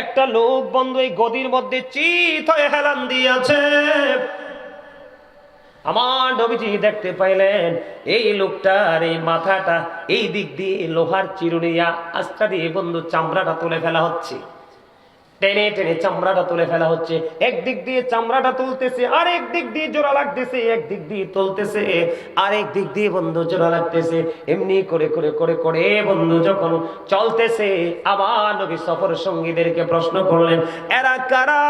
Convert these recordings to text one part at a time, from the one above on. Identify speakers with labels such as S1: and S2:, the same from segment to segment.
S1: একটা লোক বন্ধু এই গদির মধ্যে চিত হয়ে হেলান দিয়েছে। আমার নবীজি দেখতে পাইলেন, এই লোকটার এই মাথাটা এই দিক দিয়ে লোহার চিরুনিয়া, আস্তা দিয়ে বন্ধু চামড়াটা তুলে ফেলা হচ্ছে। টেনে টেনে চামড়াটা তুলে ফেলা হচ্ছে। একদিক দিয়ে চামড়াটা তুলতেছে আর এক দিক দিয়ে জোড়া লাগতেছে, একদিক দিয়ে তুলতেছে আর এক দিক দিয়ে বন্ধু জোড়া লাগতেছে। এমনি করে করে করে করে বন্ধু যখন চলতেছে, আবার নবী সফর সঙ্গীদেরকে প্রশ্ন করলেন, এরা কারা?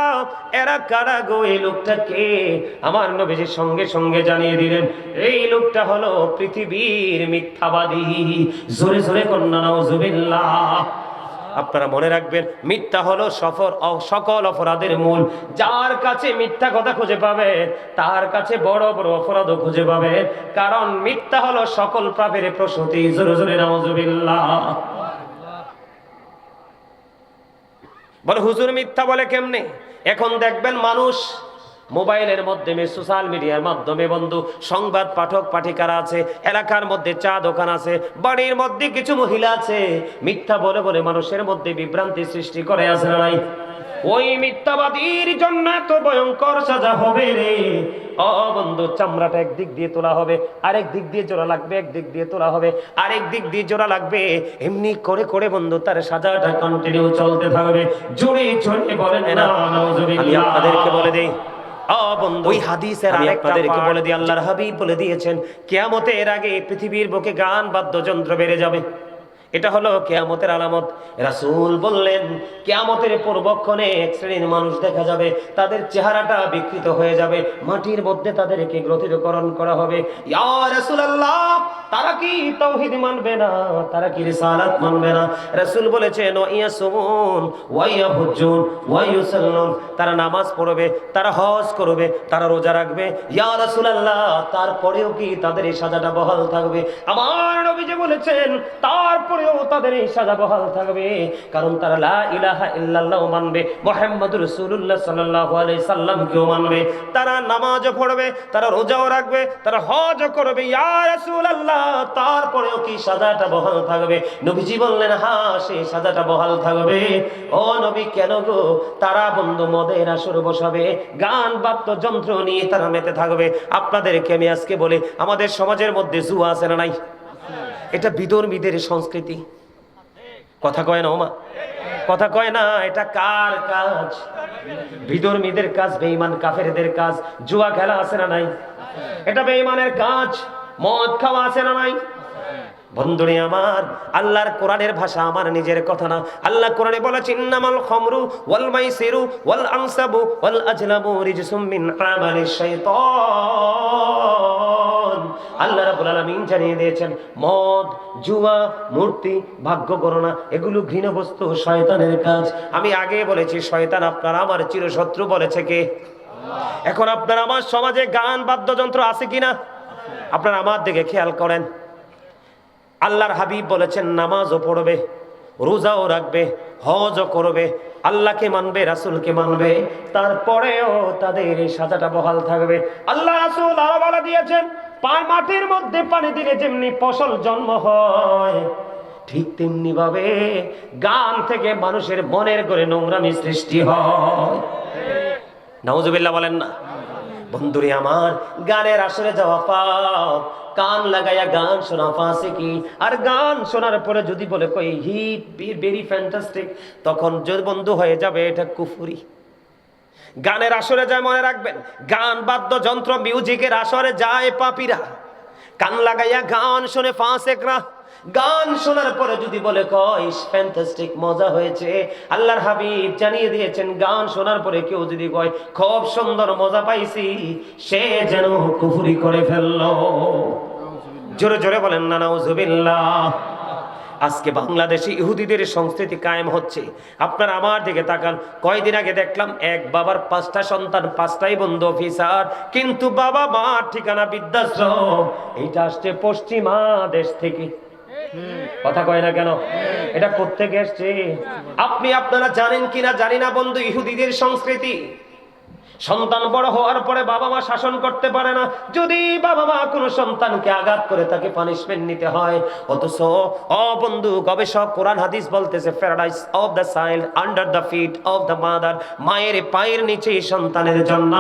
S1: এরা কারা গো এই লোকটাকে? আমার নবীজির সঙ্গে সঙ্গে জানিয়ে দিলেন, এই লোকটা হলো পৃথিবীর মিথ্যাবাদী। জোরে জোরে কন্যা, নাউজুবিল্লাহ। আপনারা মনে রাখবেন, মিথ্যা হলো সফর সকল অপরাধের মূল। যার কাছে মিথ্যা কথা খুঁজে পাবে, তার কাছে বড় বড় অপরাধও খুঁজে পাবে। কারণ মিথ্যা হলো সকল পাপের প্রসূতি। জোরে জোরে, নাউজুবিল্লাহ। বলে, হুজুর মিথ্যা বলে কেমনে? এখন দেখবেন মানুষ মোবাইলের মাধ্যমে সোশ্যাল মিডিয়ার মাধ্যমে বন্ধু, সংবাদ পাঠক, পাঠিকারা আছে, এলাকার মধ্যে চা দোকান আছে, বাড়ির মধ্যে কিছু মহিলা আছে। মিথ্যা বলে বলে মানুষের মধ্যে বিভ্রান্তি সৃষ্টি করে আছে নাই? ওই মিথ্যাবাদীর জন্য তো ভয়ঙ্কর সাজা হবে রে। ও বন্ধু, চামড়াটা একদিক দিয়ে তোলা হবে, আরেক দিক দিয়ে জোড়া লাগবে, একদিক দিয়ে তোলা হবে, আরেক দিক দিয়ে জোড়া লাগবে। এমনি করে করে বন্ধু, তার সাজাটা কন্টিনিউ চলতে থাকবে। জোরে জোরে বলেন না, আমি আপনাদেরকে বলে দেই ওই হাদিসের আপনাদেরকে বলে দিয়ে আল্লাহর হাবিব বলে দিয়েছেন কিয়ামতের আগে পৃথিবীর বুকে গান বাদ্যযন্ত্র বেড়ে যাবে। এটা হলো কেয়ামতের আলামত। রাসূল বললেন, কেয়ামতের পূর্বক্ষণে এক শ্রেণির মানুষ দেখা যাবে, তাদের চেহারাটা বিকৃত হয়ে যাবে, মাটির মধ্যে তাদেরকে গ্রথিতকরণ করা হবে। তারা কি তাওহীদ মানবে না? তারা কি রিসালাত মানবে না? রাসূল বলেছেন তারা নামাজ পড়বে, তারা হজ করবে, তারা রোজা রাখবে। ইয়া রাসুল আল্লাহ তারপরেও কি তাদের এই সাজাটা বহাল থাকবে? আমার নবী যে বলেছেন তারপরেও তাদের এই সাজা বহাল থাকবে। কারণ তারা লা ইলাহা ইল্লাল্লাহ মানবে, মুহাম্মদুর রাসূলুল্লাহ সাল্লাল্লাহু আলাইহি সাল্লামকেও মানবে। তারা নামাজও পড়বে, তারা রোজাও রাখবে, তারা হজও করবে। ইয়া রাসূলুল্লাহ, তারপরেও কি সাজাটা বহাল থাকবে? নবীজি বললেন হ্যাঁ সেই সাজাটা বহাল থাকবে। ও নবী, কেন গো? তারা বন্ধু মদের আসর বসাবে গান বাদ্য যন্ত্র নিয়ে তারা মেতে থাকবে। আপনাদেরকে আমি আজকে বলি, আমাদের সমাজের মধ্যে জুয়া আছে না নাই? এটা বিদর্মীদের সংস্কৃতি। কথা কয় না, ওমা? কথা কয় না, এটা কার কাজ? বিদর্মীদের কাজ, বেঈমান কাফেরদের কাজ। জুয়া খেলা আছে না নাই? এটা বেঈমানের কাজ। মদ খাওয়া আছে না নাই? বন্ধুরে আমার, আল্লাহর কোরআনের ভাষা আমার নিজের কথা না। আল্লাহ কোরআনে বলেছে ইন্নামাল খামরু ওয়াল মাইসিরু ওয়াল আনসাবু ওয়াল আজলামু রিজসুম মিন আমালিশ শাইতান। আল্লাহ রাব্বুল আলামিন জানিয়ে দিয়েছেন, মদ, জুয়া, মূর্তি, ভাগ্য গণনা এগুলো ঘৃণ বস্তু শয়তানের কাজ। আমি আগে বলেছি, শয়তান আপনার আমার চিরশত্রু বলেছে কে? এখন আপনার আমার সমাজে গান, বাদ্যযন্ত্র আছে কিনা? আপনারা আমার দিকে খেয়াল করেন। আল্লাহর হাবিব বলেছেন, নামাজও পড়বে, রোজাও রাখবে, হজও করবে, আল্লাহকে মানবে, রাসূলকে মানবে, তারপরেও তাদের সাজাটা বহাল থাকবে। আল্লাহ রাসূল আরও বলা দিয়েছেন মাটির মধ্যে পানি দিলে যেমনি ফসল জন্ম হয়, ঠিক তেমনি ভাবে গান থেকে মানুষের মনের করে নোংরামি সৃষ্টি হয়। নাউজুবিল্লাহ বলেন না? বন্ধুরে আমার, গানের আসরে যাওয়া পাপ, কান লাগাইয়া গান শোনা ফাঁসে কি আর গান শোনার পরে যদি বলে কই, হিট ভেরি ফ্যান্টাস্টিক তখন যদি বন্ধু হয়ে যাবে, এটা কুফুরি। গানের আসরে যায় মনে রাখবেন। গান, বাদ্যযন্ত্র মিউজিকের আসরে যায় পাপিরা। কান লাগাইয়া গান শুনে ফাঁসেকরা। গান শোনার পরে যদি বলে কয় ফ্যান্টাস্টিক মজা হয়েছে। আল্লাহর হাবিব জানিয়ে দিয়েছেন, গান শোনার পরে কেউ যদি কয়, খুব সুন্দর, মজা পাইছি। সে যেন কুফুরি করে ফেলল। জোরে জোরে বলেন না নাউজুবিল্লাহ আজকে বাংলাদেশে ইহুদিদের সংস্কৃতি কায়েম হচ্ছে। আপনারা আমার দিকে তাকান। কয়দিন আগে দেখলাম এক বাবার পাঁচটা সন্তান, পাঁচটাই বন্ধু অফিসার, কিন্তু বাবা মা ঠিকানা বৃদ্ধাশ্রম। এইটা আসছে পশ্চিমা দেশ থেকে। কথা কয় না কেন? এটা কোত্থেকে এসছে। আপনি আপনারা জানেন কিনা জানি না বন্ধু, ইহুদিদের সংস্কৃতি। সন্তান বড় হওয়ার পরে বাবা মা শাসন করতে পারে না। যদি বাবা মা কোনো সন্তানকে আঘাত করে তাকে পানিশমেন্ট নিতে হয়, অথচ বন্ধু, গবেষক, কোরআন, হাদিস বলতেছে paradise of the child under the feet of the mother মায়ের পায়ের নিচে সন্তানের জন্য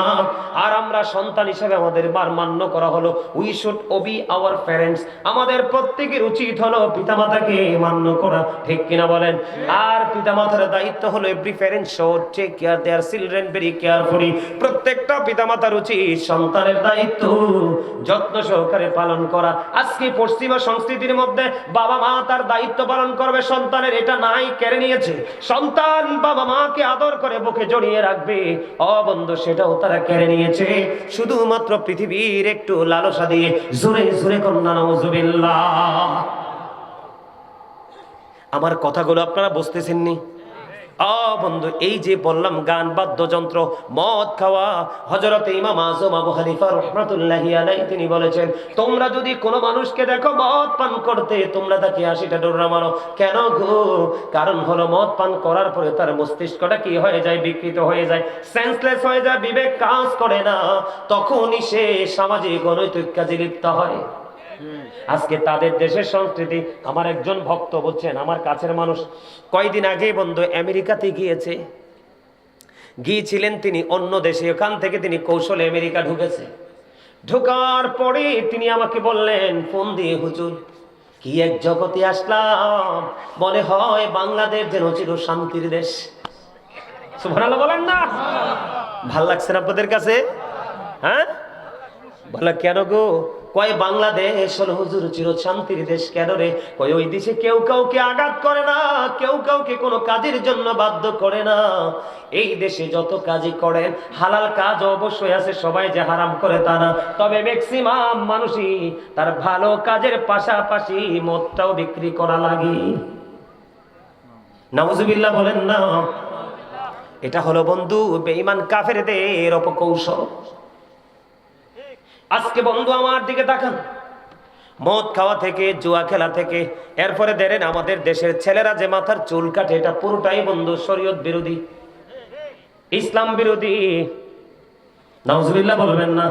S1: আর আমরা সন্তান হিসেবে আমাদের বার মান্য করা হলো। We should obey our parents আমাদের প্রত্যেকের উচিত হলো পিতামাতাকে মান্য করা। ঠিক কিনা বলেন? আর পিতামাতার দায়িত্ব হলো every parent should take care their children very carefully প্রত্যেকটা পিতামাতার উচিত সন্তানের দায়িত্ব, যত্ন সহকারে পালন করা। আজকে পশ্চিমা সংস্কৃতির মধ্যে বাবা মা তার দায়িত্ব পালন করবে, সন্তানের এটা নাই, কেড়ে নিয়েছে। সন্তান বাবা মাকে আদর করে বুকে জড়িয়ে রাখবে। অবন্ধ সেটাও তারা কেড়ে নিয়েছে। শুধুমাত্র পৃথিবীর একটু লালসা দিয়ে জোরে জোরে কন্যা নজুবিল্লাহ আমার কথাগুলো আপনারা বুঝতেছেননি? বন্ধু, এই যে বললাম গান, বাদ্যযন্ত্র, মদ খাওয়া হজরত ইমাম আজম আবু হানিফা রহমাতুল্লাহি আলাইহি তিনি বলেছেন, তোমরা যদি কোনো মানুষকে দেখো মদ পান করতে, তোমরা তাকে আশিটা ডোরা মারো। কেন গো? কারণ হলো মদ পান করার পরে তার মস্তিষ্কটা কি হয়ে যায়? বিকৃত হয়ে যায় সেন্সলেস হয়ে যায়, বিবেক কাজ করে না। তখনই সে সামাজিক অনৈতিক কাজে লিপ্ত হয়। আজকে তাদের দেশের সংস্কৃতি, আমার একজন ভক্ত বলছেন, আমার কাছের মানুষ, কয়দিন আগে বন্ধু আমেরিকাতে গিয়েছে। গিয়েছিলেন তিনি অন্য দেশে ওখান থেকে তিনি কৌশলে আমেরিকা ঢুকেছে। ঢোকার পরে তিনি আমাকে বললেন, ফোন দিয়ে, হুজুর, কি এক জগতে আসলাম? মনে হয় বাংলাদেশ যেন চির শান্তির দেশ। বলেন না। ভালো লাগছে আপনাদের কাছে? হ্যাঁ? বলে, কেন গো? কয় বাংলাদেশ হলো হুজুর চির শান্তির দেশ কেন রে? কয় ওই দেশে কেউ কাউকে আঘাত করে না, কেউ কাউকে কোনো কাজের জন্য বাধ্য করে না। এই দেশে যত কাজই করেন, হালাল কাজ অবশ্যই আছে, সবাই যে হারাম করে তা না। তবে ম্যাক্সিমাম মানুষই তার ভালো কাজের পাশাপাশি মদটাও বিক্রি করা লাগে। নাউজুবিল্লাহ বলেন না। এটা হলো বন্ধু, বেঈমান কাফেরদের অপকৌশল। আজকে বন্ধু আমার দিকে তাকান। মদ খাওয়া থেকে, জুয়া খেলা থেকে, এরপরে দেখেন আমাদের দেশের ছেলেরা যে মাথার চুল কাটে, এটা পুরোটাই বন্ধু শরীয়ত বিরোধী, ইসলাম বিরোধী। নাউজুবিল্লাহ বলবেন না।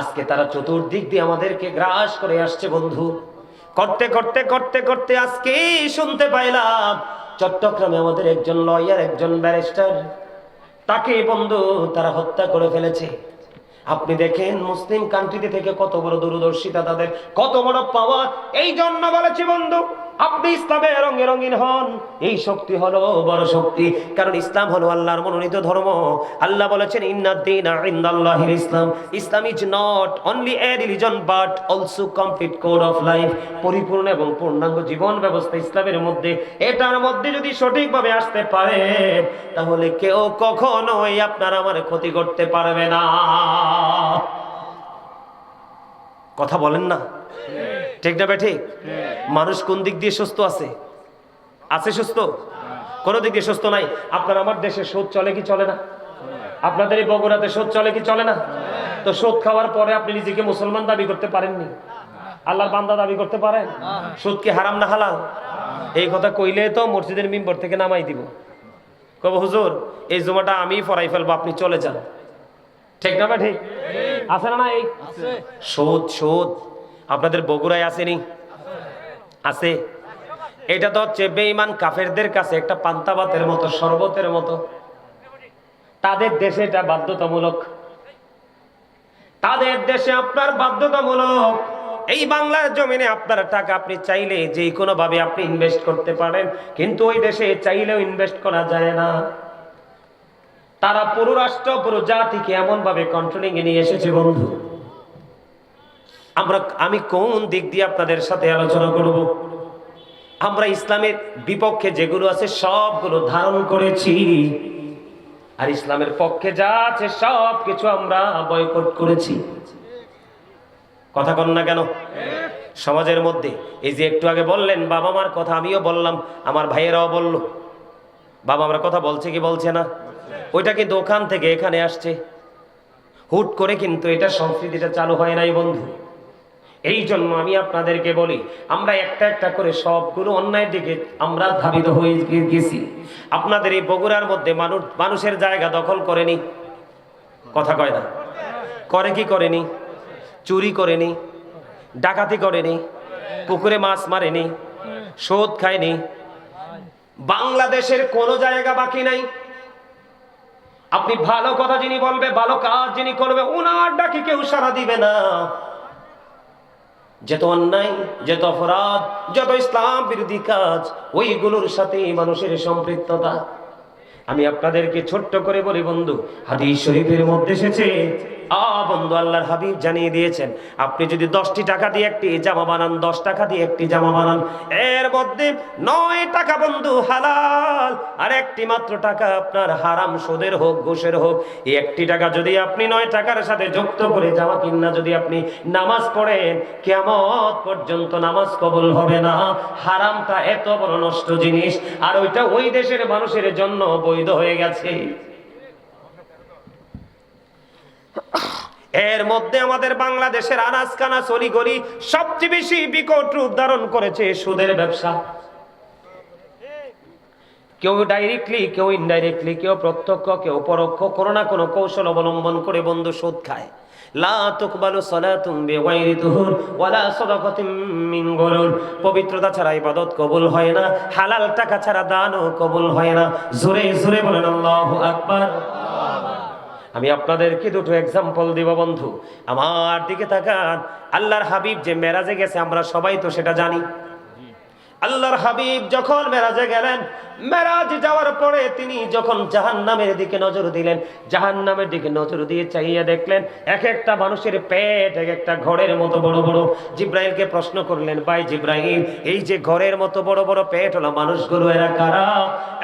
S1: আজকে তারা চতুর্দিক দিয়ে আমাদেরকে গ্রাস করে আসছে বন্ধু। করতে করতে করতে করতে আজকে শুনতে পাইলাম, চট্টগ্রামে আমাদের একজন লয়ার, একজন ব্যারিস্টার, তাকে বন্ধু তারা হত্যা করে ফেলেছে। আপনি দেখেন মুসলিম কান্ট্রিতে থেকে কত বড় দূরদর্শিতা তাদের, কত বড় পাওয়ার এই জন্য বলেছি বন্ধু, আপনি ইসলামে রঙে রঙিন হন। এই শক্তি হলো বড় শক্তি, কারণ ইসলাম হলো আল্লাহর মনোনীত ধর্ম। আল্লাহ বলেছেন ইন্নাদ্দিন ইন্দাল্লাহির ইসলাম। Islam is not only a religion but also complete code of life পরিপূর্ণ এবং পূর্ণাঙ্গ জীবন ব্যবস্থা ইসলামের মধ্যে। এটার মধ্যে যদি সঠিকভাবে আসতে পারে, তাহলে কেউ কখনোই আপনার আমার ক্ষতি করতে পারবে না। কথা বলেন না? ঠিক না বে ঠিক মানুষ কোন দিক দিয়ে সুস্থ আছে? আছে সুস্থ? কোনো দিক দিয়ে সুস্থ নাই। আপনার আমার দেশে সুদ চলে কি চলে না? আপনাদের এই বগুড়াতে সুদ চলে কি চলে না? তো সুদ খাওয়ার পরে আপনি নিজেকে মুসলমান দাবি করতে পারেননি? আল্লাহর বান্দা দাবি করতে পারেন? সুদ কি হারাম না হালাল? এই কথা কইলে তো মসজিদের মিম্বর থেকে নামাই দিব। কব, হুজুর, এই জমাটা আমি ফরাই ফেলব, আপনি চলে যান। ঠিক না বা ঠিক। আছে না নাই সুদ সুদ আপনাদের বগুড়ায় আসেনি আছে। এটা তো হচ্ছে বেঈমান কাফেরদের কাছে একটা পান্তাবাতের মতো শরবতের মতো। তাদের দেশে এটা বাধ্যতামূলক। তাদের দেশে আপনার বাধ্যতামূলক। এই বাংলার জমিনে আপনার টাকা আপনি চাইলে যে কোনো ভাবে আপনি ইনভেস্ট করতে পারেন। কিন্তু ওই দেশে চাইলেও ইনভেস্ট করা যায় না। তারা পুরো রাষ্ট্র পুরো জাতিকে এমন ভাবে কন্ট্রোলিং এ নিয়ে এসেছে, বন্ধু। আমরা, আমি কোন দিক দিয়ে আপনাদের সাথে আলোচনা করব? আমরা ইসলামের বিপক্ষে যেগুলো আছে, সবগুলো ধারণ করেছি। আর ইসলামের পক্ষে যা আছে সব কিছু আমরা বয়কট করেছি। কথা কন না কেন? সমাজের মধ্যে, এই যে একটু আগে বললেন বাবা মার কথা আমিও বললাম, আমার ভাইয়েরাও বলল। বাবা আমার কথা বলছে কি বলছে না? ওইটা কিন্তু ওখান থেকে এখানে আসছে। হুট করে কিন্তু এটা সংস্কৃতিটা চালু হয় নাই বন্ধু। এই জন্য আমি আপনাদেরকে বলি, আমরা একটা একটা করে সবগুলো অন্যায় দিকে আমরা ধাবিত হয়ে গেছি। আপনাদের এই বগুড়ার মধ্যে মানুষ মানুষের জায়গা দখল করেনি। কথা কয় না। করে কি করেনি? চুরি করেনি। ডাকাতি করেনি। পুকুরে মাছ মারেনি। শোধ খায়নি। বাংলাদেশের কোনো জায়গা বাকি নাই। আপনি ভালো কথা যিনি বলবে, ভালো কাজ যিনি করবে ওনার ডাকি কেউ সারা দিবে না। যত অন্যায়, যেত অপরাধ, যত ইসলাম বিরোধী কাজ, ওইগুলোর সাথে মানুষের সম্পৃক্ততা। আমি আপনাদেরকে ছোট্ট করে বলি, বন্ধু, হাদিস শরীফের মধ্যে এসেছে বন্ধু আল্লাহর হাবিব জানিয়ে দিয়েছেন, আপনি যদি দশটি টাকা দিয়ে একটি জামা বানান, দশ টাকা দিয়ে একটি জামা বানান, এর মধ্যে নয় টাকা বন্ধু হালাল, আর একটি মাত্র টাকা আপনার হারাম সুদের হোক, ঘুষের হোক, এই একটি টাকা যদি আপনি নয় টাকার সাথে যুক্ত করে জামা কিনা যদি আপনি নামাজ পড়েন কেমত পর্যন্ত নামাজ কবুল হবে না। হারামটা এত বড় নষ্ট জিনিস, আর ওইটা ওই দেশের মানুষের জন্য বৈধ হয়ে গেছে। এর মধ্যে আমাদের বাংলাদেশের আনাজ কানা সবচেয়ে বেশি বিকট রূপ ধারণ করেছে সুদের ব্যবসা। কেউ ডাইরেক্টলি কেউ ইনডাইরেক্টলি কেউ প্রত্যক্ষ, কেউ পরোক্ষ, কোনো না কোনো কৌশল অবলম্বন করে বন্ধু সুদ খায়। পবিত্রতা ছাড়া ইবাদত কবুল হয় না, হালাল টাকা ছাড়া দানও কবুল হয় না। জোরে জোরে বলেন আল্লাহু আকবার। আমি আপনাদেরকে দুটো এক্সাম্পল দিব, বন্ধু। আমার দিকে তাকান। আল্লাহর হাবিব যে মেরাজে গেছে, আমরা সবাই তো সেটা জানি। আল্লাহর হাবিব যখন মেরাজে গেলেন, মেরাজ যাওয়ার পরে তিনি যখন জাহান্নামের দিকে নজর দিলেন, জাহান্নামের দিকে নজর দিয়ে চাইয়া দেখলেন, এক একটা মানুষের পেট, এক একটা ঘরের মতো বড় বড়। জিব্রাইলকে প্রশ্ন করলেন, ভাই জিব্রাইল, এই যে ঘরের মতো বড় বড় পেট হলো মানুষগুলো, এরা কারা?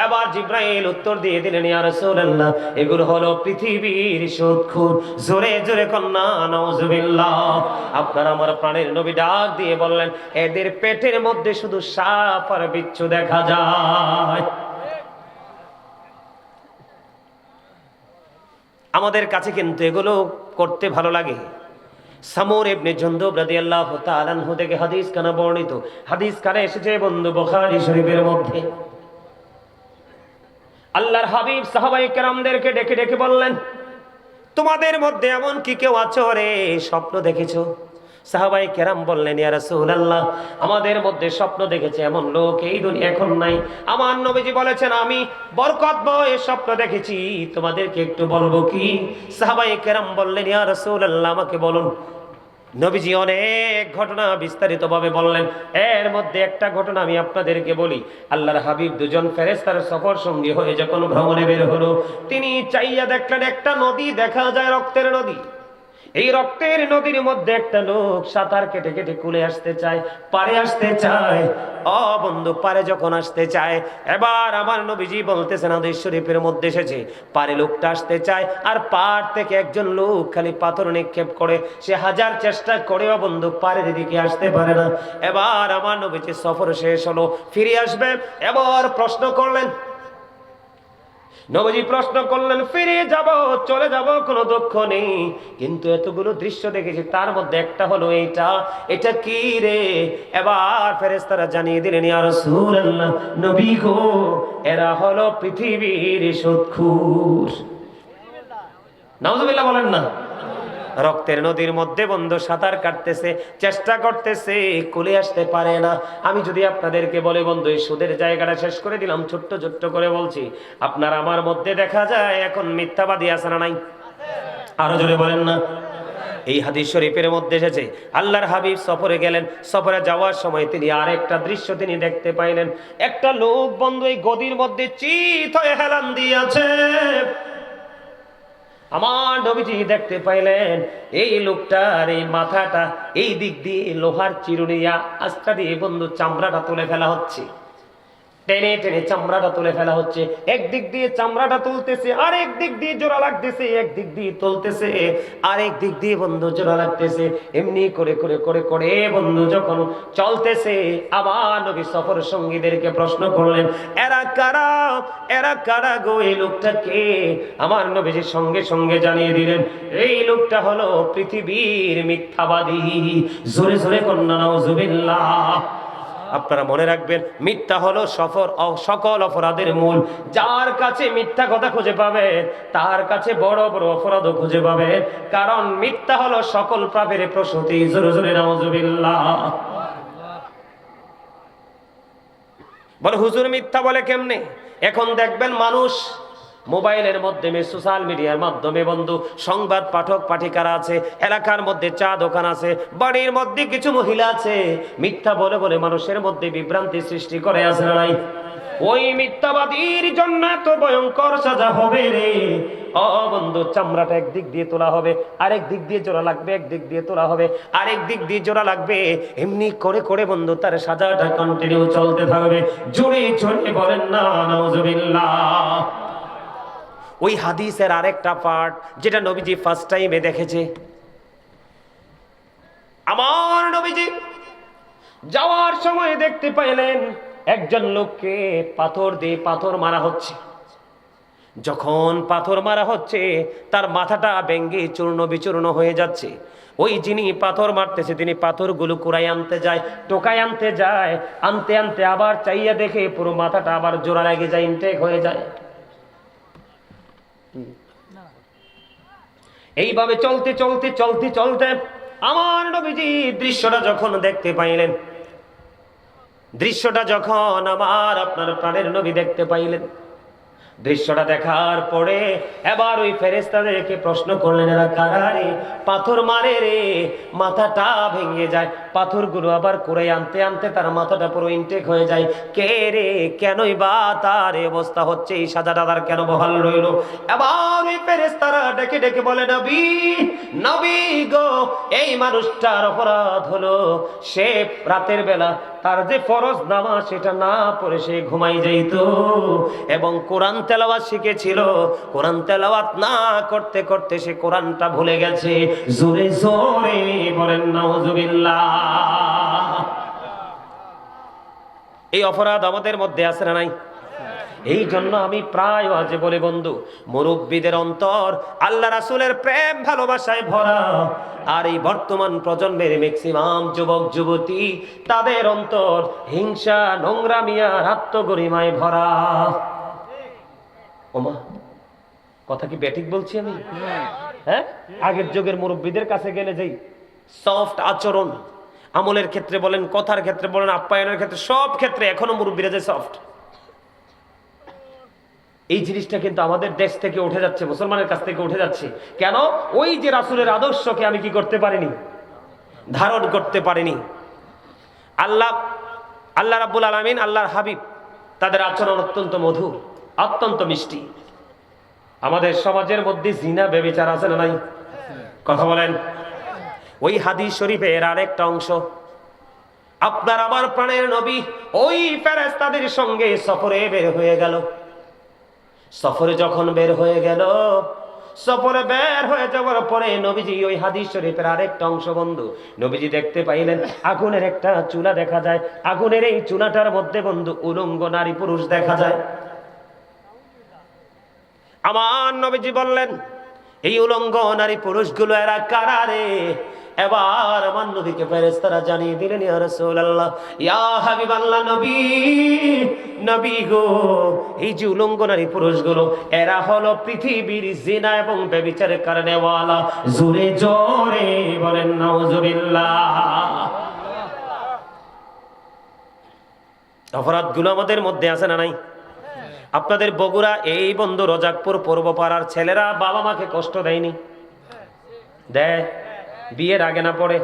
S1: এবার জিব্রাইল উত্তর দিয়ে দিলেন, ইয়া রাসূলুল্লাহ, এগুলো হলো পৃথিবীর সুদখুর জোরে জোরে কন্যা, নাউজুবিল্লাহ। আপনার আমার প্রাণের নবী ডাক দিয়ে বললেন, এদের পেটের মধ্যে শুধু সাপ আর বিচ্ছু দেখা যায়। আমাদের কাছে কিন্তু এগুলো করতে ভালো লাগে। সামর ইবনে জুনদুব রাদিয়াল্লাহু তাআলা আনহু থেকে হাদিস কানা বর্ণিত। হাদিস কানে এসেছে বন্ধু বুখারী শরীফের মধ্যে। আল্লাহর হাবিব সাহাবাই কেরামদেরকে ডেকে ডেকে বললেন, তোমাদের মধ্যে এমন কি কেউ আছো রে? স্বপ্ন দেখেছ? সাহাবাই কেরাম বললেন, ইয়া আমাদের মধ্যে স্বপ্ন দেখেছে এমন লোক এই দুনিয়া এখন নাই। আমার নবীজি বলেছেন, আমি বরকত বয়ে স্বপ্ন দেখেছি, তোমাদেরকে একটু বলব কি? সাহাবাই কেরাম বললেন, ইয়া রাসূলুল্লাহ, আমাকে বলুন। নবীজি অনেক ঘটনা বিস্তারিত ভাবে বললেন। এর মধ্যে একটা ঘটনা আমি আপনাদেরকে বলি। আল্লাহর হাবিব দুজন ফেরেস্তার সফর সঙ্গী হয়ে যখন ভ্রমণে বের হলো, তিনি চাইয়া দেখলেন, একটা নদী দেখা যায় রক্তের নদী। এই রক্তের নদীর মধ্যে একটা লোক সাঁতার কেটে কেটে কুলে আসতে চায়, পারে আসতে চায়। অ বন্ধু, পারে যখন আসতে চায়। এবার আমার নবীজি বলতেছেন, আদেশ শরীফের মধ্যে এসেছে, পারে লোকটা আসতে চায়, আর পার থেকে একজন লোক খালি পাথর নিক্ষেপ করে, সে হাজার চেষ্টা করেও বন্ধু পারের দিকে আসতে পারে না। এবার আমার নবীজি সফর শেষ হলো, ফিরে আসবে এবার প্রশ্ন করলেন নবজি প্রশ্ন করলেন, ফিরে যাব, চলে যাব, কোনো দুঃখ নেই। কিন্তু এতগুলো দৃশ্য দেখেছি, তার মধ্যে একটা হলো এইটা। এটা কি রে? এবার ফেরেস্তারা জানিয়ে দিলেন আর নবী গো, এরা হলো পৃথিবীর সুৎখুর। নাউজুবিল্লাহ বলেন না। রক্তের নদীর মধ্যে বন্ধু সাঁতার কাটতেছে, চেষ্টা করতেছে, কুলে আসতে পারে না। আমি যদি আপনাদেরকে বলে, বন্ধু, এই সুদের জায়গাটা শেষ করে দিলাম, ছোট্ট ছোট্ট করে বলছি, আপনার আমার মধ্যে দেখা যায় এখন মিথ্যাবাদী আছে না নাই? আরও জোরে বলেন না। এই হাদিস শরীফের মধ্যে এসেছে, আল্লাহর হাবিব সফরে গেলেন, সফরে যাওয়ার সময় তিনি আরেকটা দৃশ্য তিনি দেখতে পাইলেন। একটা লোক, বন্ধু, এই গদির মধ্যে চিত হয়ে হেলান দিয়েছে। আমার নবীজি দেখতে পাইলেন, এই লোকটার এই মাথাটা, এই দিক দিয়ে লোহার চিরুনিয়া, আস্তা দিয়ে বন্ধু চামড়াটা তুলে ফেলা হচ্ছে। টেনে টেনে চামড়াটা তুলে ফেলা হচ্ছে। একদিক দিয়ে চামড়াটা তুলতেছে আর এক দিক দিয়ে জোড়া লাগতেছে, একদিক দিয়ে তুলতেছে আর এক দিক দিয়ে বন্ধু জোড়া লাগতেছে। এমনি করে করে করে করে বন্ধু যখন চলতেছে, আবার নবী সফর সঙ্গীদেরকে প্রশ্ন করলেন, এরা কারা? এরা কারা গো এই লোকটাকে? আমার নবীজির সঙ্গে সঙ্গে জানিয়ে দিলেন, এই লোকটা হলো পৃথিবীর মিথ্যাবাদী। জোরে জোরে কন্যা নজুবিল্লাহ আপনারা মনে রাখবেন, মিথ্যা হলো সফর সকল অপরাধের মূল। যার কাছে মিথ্যা কথা খুঁজে পাবে তার কাছে বড় বড় অপরাধও খুঁজে পাবে কারণ মিথ্যা হলো সকল পাপের প্রসূতি। জোরে জোরে বলে, হুজুর মিথ্যা বলে কেমনে? এখন দেখবেন মানুষ মোবাইলের মাধ্যমে, সোশ্যাল মিডিয়ার মাধ্যমে বন্ধু, সংবাদ পাঠক, পাঠিকারা আছে, এলাকার মধ্যে চা দোকান আছে, বাড়ির মধ্যে কিছু মহিলা আছে। মিথ্যা বলে বলে মানুষের মধ্যে বিভ্রান্তি সৃষ্টি করে, আছে নাই? ওই মিথ্যাবাদীর জন্য এত ভয়ঙ্কর সাজা হবে রে। বন্ধু, চামড়াটা একদিক দিয়ে তোলা হবে, আরেক দিক দিয়ে জোড়া লাগবে, এক দিক দিয়ে তোলা হবে, আরেক দিক দিয়ে জোড়া লাগবে। এমনি করে করে বন্ধু, তার সাজাটা কন্টিনিউ চলতে থাকবে। জোরে জোরে বলেন না, নাউজুবিল্লাহ। ওই হাদিসের আরেকটা পার্ট যেটা নবীজি ফার্স্ট টাইমে দেখেছে। আমার নবীজি যাওয়ার সময় দেখতে পাইলেন একজন লোককে পাথর দিয়ে পাথর মারা হচ্ছে। যখন পাথর মারা হচ্ছে, তার মাথাটা ভেঙ্গে চূর্ণ বিচূর্ণ হয়ে যাচ্ছে। ওই যিনি পাথর মারতেছে, তিনি পাথরগুলো কুড়াই আনতে যায় টোকাই আনতে যায়, আনতে আনতে আবার চাইয়া দেখে পুরো মাথাটা আবার জোড়া লেগে যায় ইনটেক হয়ে যায়। এইভাবে চলতে চলতে চলতে চলতে আমার নবীজি দৃশ্যটা যখন দেখতে পাইলেন, দৃশ্যটা যখন আমার আপনার প্রাণের নবী দেখতে পাইলেন দৃশ্যটা দেখার পরে এবার ওই ফেরেস্তাদেরকে প্রশ্ন করলেন, এরা কারা রে? পাথর মারে রে? মাথাটা ভেঙে যায়। পাথরগুলো আবার করে আনতে আনতে তার মাথাটা পুরো ইনটেক হয়ে যায়। কে রে? কেনই বা তার অবস্থা হচ্ছে? এই সাজাটা তার কেন বহাল রইল? এবার ওই ফেরেস্তারা ডেকে ডেকে বলে, নবী নবী গো, এই মানুষটার অপরাধ হলো সে রাতের বেলা তার যে ফরজ নামাজ সেটা না পড়ে সে ঘুমাই যাইত এবং কোরআন তেলাওয়াত শিখেছিল। কোরআন তেলাওয়াত না করতে করতে সে কোরআনটা ভুলে গেছে। জোরে জোরে বলেন, নাউজুবিল্লাহ। এই অপরাধ আমাদের মধ্যে আছে না নাই? এই জন্য আমি প্রায় আজে বলে, বন্ধু, মুরব্বীদের অন্তর আল্লাহ রাসুলের প্রেম ভালোবাসায় ভরা। আর এই বর্তমান প্রজন্মের ম্যাক্সিমাম যুবক, যুবতী, তাদের অন্তর হিংসা নোংরামিয়া আত্মগরিমায় ভরা। ওমা, কথা কি ব্যাটিক বলছি আমি? হ্যাঁ? আগের যুগের মুরব্বীদের কাছে গেলে যেই সফট আচরণ, আমলের ক্ষেত্রে বলেন, কথার ক্ষেত্রে বলেন, আপ্যায়নের ক্ষেত্রে, সব ক্ষেত্রে এখনও মুরব্বীরা যে সফট। এই জিনিসটা কিন্তু আমাদের দেশ থেকে উঠে যাচ্ছে, মুসলমানের কাছ থেকে উঠে যাচ্ছে। কেন? ওই যে রাসুলের আদর্শকে আমি কি করতে পারিনি? ধারণ করতে পারিনি। আল্লাহ আল্লাহ রাব্বুল আলমিন, আল্লাহর হাবিব, তাদের আচরণ অত্যন্ত মধুর। অত্যন্ত মিষ্টি। আমাদের সমাজের মধ্যে জিনা বেবিচার আছে না নাই? কথা বলেন। ওই হাদিস শরীফের আরেকটা অংশ। আপনার আমার প্রাণের নবী ওই ফেরেস্তাদের সঙ্গে সফরে বের হয়ে গেল। সফরে যখন বের হয়ে গেল, সফরে বের হয়ে যাওয়ার পরে নবীজি ওই হাদিস শরীফের আরেকটা অংশ বন্ধু, নবীজি দেখতে পাইলেন, আগুনের একটা চুলা দেখা যায়। আগুনের এই চুলাটার মধ্যে বন্ধু উলঙ্গ নারী পুরুষ দেখা যায়। আমার নবীজি বললেন, এই উলঙ্গ নারী পুরুষগুলো এরা কারা রে? এবার আমার নবীকে ফেরেশতারা জানিয়ে দিলেন, ইয়া হাবিবাল্লাহ নবী গো, এই যে পুরুষগুলো, এরা হলো পৃথিবীর জিনা এবং বলেন আমাদের মধ্যে আছে না নাই? আপনাদের বগুড়া এই বন্ধু রজাকপুর পূর্বপাড়ার ছেলেরা বাবা মাকে কষ্ট দেয়নি? দেয় বিয়ের আগে না পড়ে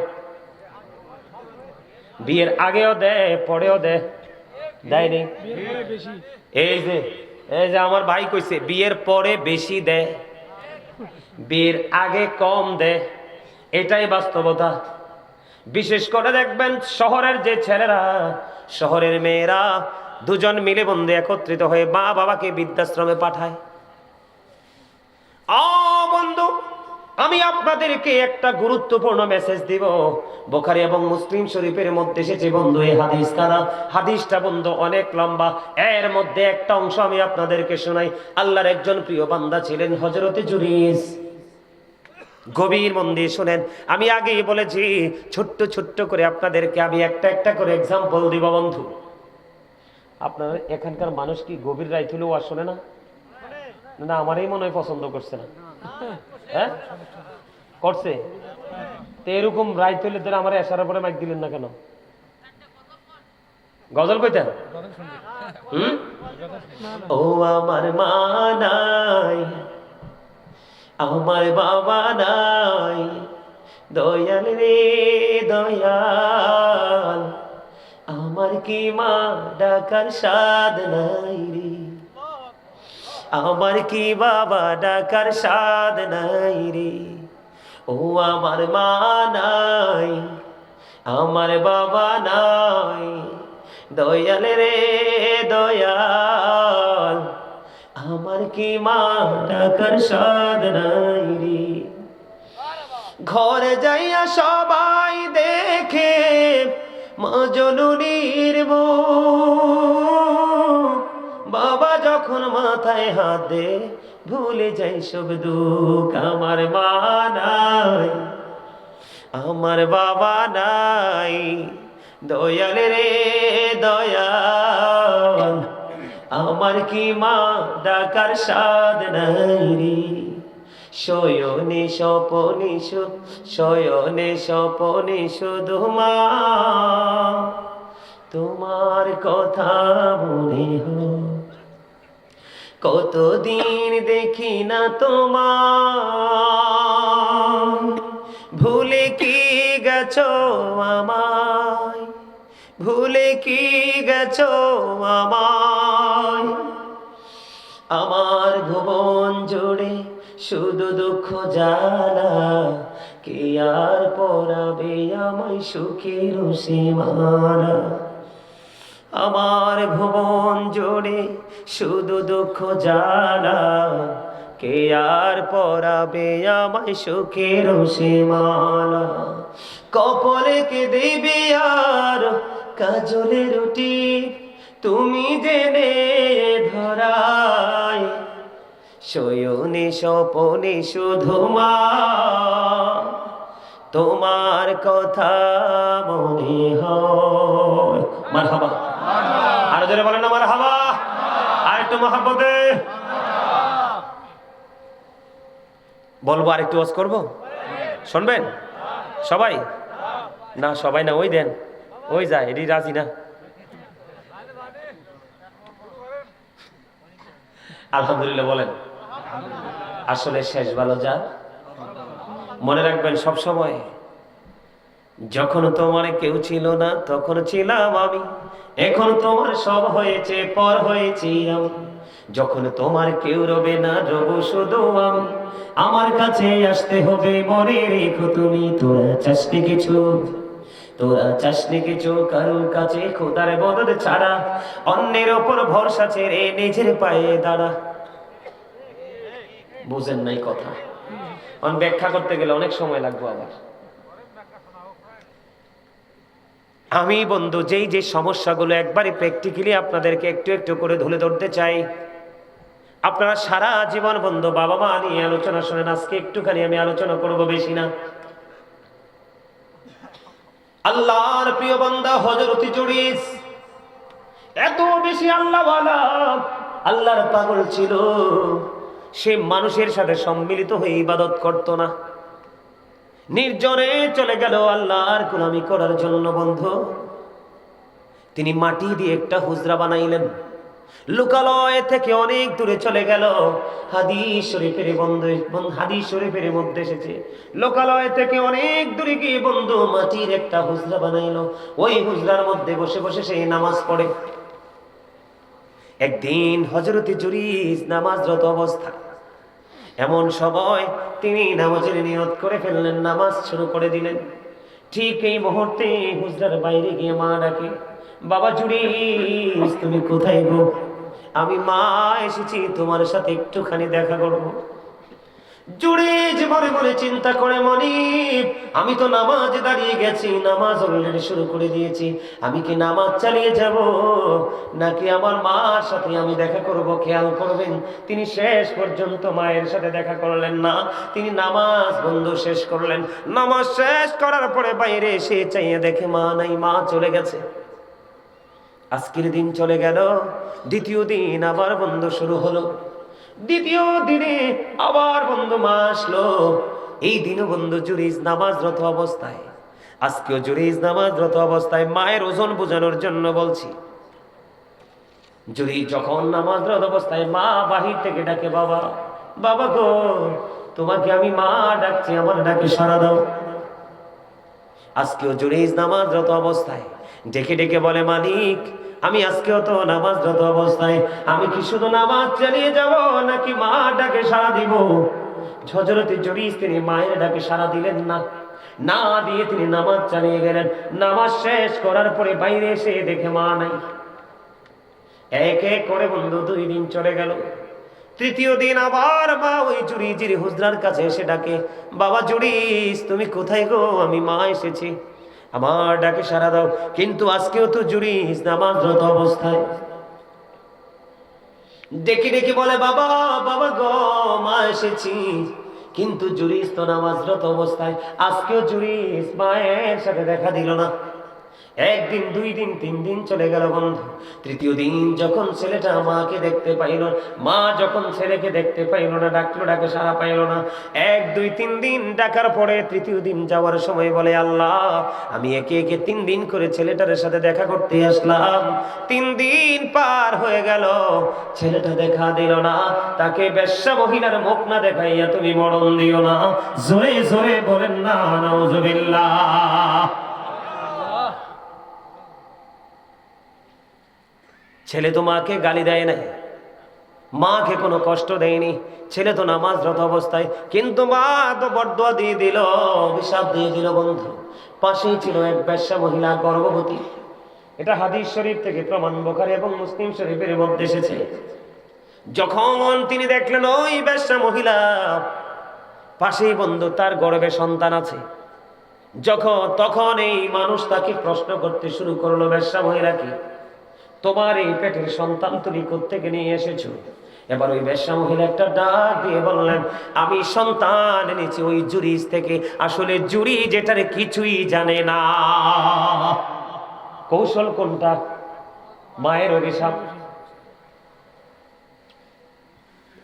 S1: বিয়ের আগেও দেয় পরেও দেয় দেয়নি? এই যে এই যে আমার ভাই কইছে, বিয়ের পরে বেশি দেয় বিয়ের আগে কম দেয় এটাই বাস্তবতা। বিশেষ করে দেখবেন শহরের যে ছেলেরা, শহরের মেয়েরা দুজন মিলে বন্ধু একত্রিত হয়ে মা বাবাকে বৃদ্ধাশ্রমে পাঠায়। আ বন্ধু, আমি আপনাদেরকে একটা গুরুত্বপূর্ণ মেসেজ দিব। বোখারি এবং মুসলিম শরীফের মধ্যে এসেছে, বন্ধু, এই হাদিস কানা হাদিসটা বন্ধু অনেক লম্বা। এর মধ্যে একটা অংশ আমি আপনাদেরকে শোনাই। আল্লাহর একজন প্রিয় বান্দা ছিলেন হজরতে জুরিস। গভীর মন দিয়ে শোনেন। আমি আগেই বলেছি, ছোট্ট ছোট্ট করে আপনাদেরকে আমি একটা একটা করে এক্সাম্পল দিব, বন্ধু। আপনার এখানকার মানুষ কি গভীর রায় হলেও আর শোনে না? না, আমারই মনে হয় পছন্দ করছে না। হ্যাঁ? করছে? তো এরকম রাইত হলে তোরা আমার এসার পরে মাইক দিলেন না কেন? গজল কইতেন? হুম? ও আমার মা নাই, আমার বাবা নাই, দয়াল রে দয়াল। আমার কি মা ডাকার স্বাদ নাই রে? আমার কি বাবা ডাকার স্বাদ নাই রে? ও আমার মা নাই, আমার বাবা নাই। দয়াল রে দয়াল, আমার কি মা ডাকার স্বাদ নাই রে? ঘরে যাইয়া সবাই দেখে মা জননীর বাবা যখন মাথায় হাত দে ভুলে যাই সব দুঃখ। আমার মা নাই, আমার বাবা নাই। দয়াল রে, দয়াল, আমার কি মা ডাকার স্বাদ নাই রে? শয়নে স্বপনে শয়নে স্বপনে শুধু তোমার কথা মনে কতদিন দেখি না তোমার। ভুলে কি গেছো আমায়? ভুলে কি গেছো আমায়? আমার ভুবন জুড়ে শুধু দুঃখ জানা কে আর পরাবে আমায় সুখের সীমানা? আমার ভুবন জুড়ে শুধু দুঃখ জ্বালা, কে আর পরাবে আমায় সুখের সীমানা? কপলে কে দেবে আর কাজলে রুটি, তুমি জেনে ধরায় শয়নে স্বপনে শুধু মা, তোমার কথা মনে হয়। হাবা আরও জোরে বলেন আমার হাবা আর একটু মহাব্বতে। বলব আর একটু ওয়াজ করব? শুনবেন? সবাই? না সবাই না, ওই দেন। ওই যায় এটি রাজি না। আলহামদুলিল্লাহ, বলেন। আসলে শেষ ভালো যার মনে রাখবেন সব সময় যখন তোমার কেউ ছিল না, তখন ছিলাম আমি। এখন তোমার সব হয়েছে, পর হয়েছি আমি। যখন তোমার কেউ রবে না, রব শুধু আমি। আমার কাছে আসতে হবে, মনে রেখো তুমি, তোরা চাষনি কিছু। তোরা চাষনি কিছু, কারোর কাছে খোদার বদল ছাড়া। অন্যের ওপর ভরসা ছেড়ে নিজের পায়ে দাঁড়া। বুঝেন নাই কথা। ব্যাখ্যা করতে গেলে অনেক সময় লাগবে আবার। আমি বন্ধু, যেই যে সমস্যাগুলো একবারে প্র্যাকটিক্যালি আপনাদেরকে একটু একটু করে ধুলে ধরতে চাই, আপনারা সারা জীবন বন্ধু বাবা মা নিয়ে আলোচনা শোনেন, আজকে একটুখানি আমি আলোচনা করব বেশি না। আল্লাহর প্রিয় বান্দা হজরতি জুড়িস এত বেশি আল্লাহ আল্লাহর পাগল ছিল। সে মানুষের সাথে সম্মিলিত হয়ে ইবাদত করত না। নির্জনে চলে গেল আল্লাহর গোলামি করার জন্য বন্ধু। তিনি মাটি দিয়ে একটা হুজরা বানাইলেন। লোকালয় থেকে অনেক দূরে চলে গেল। হাদিস শরীফের বন্ধু, হাদিস শরীফের মধ্যে এসেছে। লোকালয় থেকে অনেক দূরে গিয়ে বন্ধু মাটির একটা হুজরা বানাইলো। ওই হুজরার মধ্যে বসে বসে সেই নামাজ পড়ে। একদিন হজরতে জুরিস নামাজরত অবস্থা। এমন সময় তিনি নামাজের নিয়ত করে ফেললেন, নামাজ শুরু করে দিলেন। ঠিক এই মুহূর্তে হুজরার বাইরে গিয়ে মা ডাকে, বাবা জুরিস, তুমি কোথায় গো? আমি মা এসেছি, তোমার সাথে একটুখানি দেখা করব। জুড়িজ মনে মনে চিন্তা করে আমি তো নামাজ দাঁড়িয়ে গেছি, নামাজ অলরেডি শুরু করে দিয়েছি, আমি কি নামাজ চালিয়ে যাব? নাকি আমার মার সাথে আমি দেখা করব? খেয়াল করবেন, তিনি শেষ পর্যন্ত মায়ের সাথে দেখা করলেন না, তিনি নামাজ বন্ধ শেষ করলেন। নামাজ শেষ করার পরে বাইরে এসে চাইয়ে দেখে মা নাই, মা চলে গেছে। আজকের দিন চলে গেল, দ্বিতীয় দিন আবার বন্ধ শুরু হলো। দ্বিতীয় দিনে আবার বন্ধু মা আসলো। এই দিনও বন্ধু জুরিজ নামাজরত অবস্থায়। আজকেও জুরিজ নামাজরত অবস্থায় মায়ের ওজন বোঝানোর জন্য বলছি। জুরি যখন নামাজরত অবস্থায় মা বাহির থেকে ডাকে, বাবা বাবা গো, তোমাকে আমি মা ডাকছি, আমার ডাকে সারা দাও। আজকেও জুরিজ নামাজরত অবস্থায় ডেকে ডেকে বলে মালিক আমি আজকেও তো নামাজরত অবস্থায়, আমি কি শুধু নামাজ চালিয়ে যাব নাকি মা ডাকে সারা দিব? ঝজরতে জুরিজ তিনি মায়ের ডাকে সারা দিলেন না। না দিয়ে তিনি নামাজ চালিয়ে গেলেন। নামাজ শেষ করার পরে বাইরে এসে দেখে মা নাই। এক এক করে বন্ধু দুই দিন চলে গেল। তৃতীয় দিন আবার মা ওই জুরিজির হুজরার কাছে এসে ডাকে, বাবা জুরিস তুমি কোথায় গো? আমি মা এসেছি। আমার ডাকে সারা দাও। কিন্তু আজকেও তো জুড়ি নামাজরত অবস্থায়। ডেকে ডেকে বলে, বাবা বাবা গো, মা এসেছি। কিন্তু জুরিস তো নামাজরত অবস্থায়। আজকেও জুরিস মায়ের সাথে দেখা দিল না। একদিন, দুই দিন, তিন দিন চলে গেল বন্ধু। তৃতীয় দিন যখন ছেলেটা মাকে দেখতে পাইল মা যখন ছেলেকে দেখতে পাইল না, ডাকলো, ডাকে সারা পাইল না। এক, দুই, তিন দিন ডাকার পরে তৃতীয় দিন যাওয়ার সময় বলে, আল্লাহ, আমি একে একে তিন দিন করে ছেলেটার সাথে দেখা করতে আসলাম। তিন দিন পার হয়ে গেল, ছেলেটা দেখা দিল না। তাকে বেশ্যা মহিলার মুখ না দেখাইয়া তুমি মরণ দিও না। জোরে জোরে বলেন না, নাউজুবিল্লাহ। ছেলে তো মাকে গালি দেয় নাই। মাকে কোনো কষ্ট দেয়নি। ছেলে তো নামাজরত অবস্থায়। কিন্তু মা তো বরদোয়া দিয়ে দিল, অভিশাপ দিয়ে দিল বন্ধু। পাশেই ছিল এক ব্যবসা মহিলা গর্ভবতী। এটা হাদিস শরীফ থেকে প্রমাণ বোখারি এবং মুসলিম শরীফের মধ্যে এসেছে। যখন তিনি দেখলেন ওই ব্যবসা মহিলা, পাশেই বন্ধু তার গর্ভে সন্তান আছে। যখন, তখন এই মানুষ তাকে প্রশ্ন করতে শুরু করল ব্যবসা মহিলাকে। তোমার এই পেটের সন্তান তুমি কোথেকে নিয়ে এসেছ? এবার ওই বেশ্যা মহিলা একটা ডাক দিয়ে বললেন, আমি সন্তান এনেছি ওই জুরিজ থেকে। আসলে জুরি যেটার কিছুই জানে না। কৌশল কোনটা? মায়ের অভিশাপ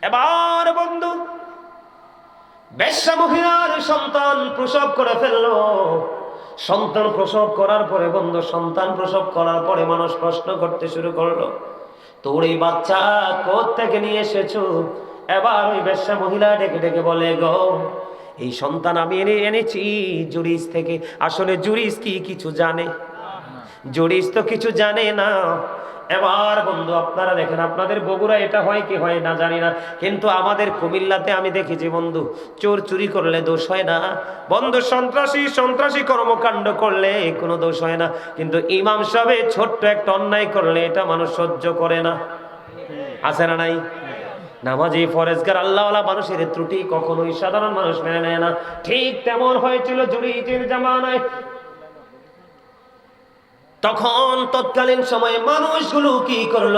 S1: এবার বন্ধু, বেশ্যা মহিলার সন্তান প্রসব করে ফেলল। সন্তান প্রসব করার পরে বন্ধু, সন্তান প্রসব করার পরে মানুষ প্রশ্ন করতে শুরু করল, তোর এই বাচ্চা থেকে নিয়ে এসেছ? এবার ওই বেশ্যা মহিলা ডেকে ডেকে বলে, গো, এই সন্তান আমি এনে এনেছি, জুরিস থেকে। আসলে জুরিস কি কিছু জানে? জুরিস তো কিছু জানে না। এবার বন্ধু, আপনারা দেখেন, আপনাদের বগুড়া এটা হয় কি হয় না জানি না। কিন্তু আমাদের কুমিল্লাতে আমি দেখেছি বন্ধু, চোর চুরি করলে দোষ হয় না। বন্ধু, সন্ত্রাসী সন্ত্রাসী কর্মকাণ্ড করলে কোনো দোষ হয় না। কিন্তু ইমাম সাহেব ছোট্ট একটা অন্যায় করলে এটা মানুষ সহ্য করে না। আছে না নাই? নামাজি, ফরেজগার, আল্লাহওয়ালা মানুষের ত্রুটি কখনোই সাধারণ মানুষ মেনে নেয় না। ঠিক তেমন হয়েছিল জুরিজের জামানায়। তখন তৎকালীন সময়ে মানুষগুলো কি করল?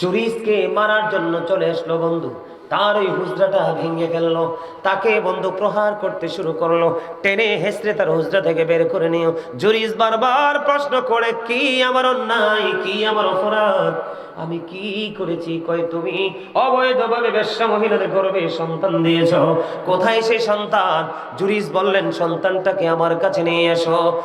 S1: জুরিসকে মারার জন্য চলে আসলো বন্ধু। তার ওই হুজরাটা ভেঙে গেল তাকে বন্ধু প্রহার করতে শুরু করল। টেনে হেসড়ে তার হুজরা থেকে বের করে নিও জুরিস বারবার প্রশ্ন করে, কি আমার অন্যায়? কি আমার অপরাধ? আমি কি করেছি? কয় তুমি? অবৈধভাবে বেশ্যা মহিলাদের গর্বে সন্তান দিয়েছ। কোথায় সেই সন্তান? জুরিস বললেন, সন্তানটাকে আমার কাছে নিয়ে এসো।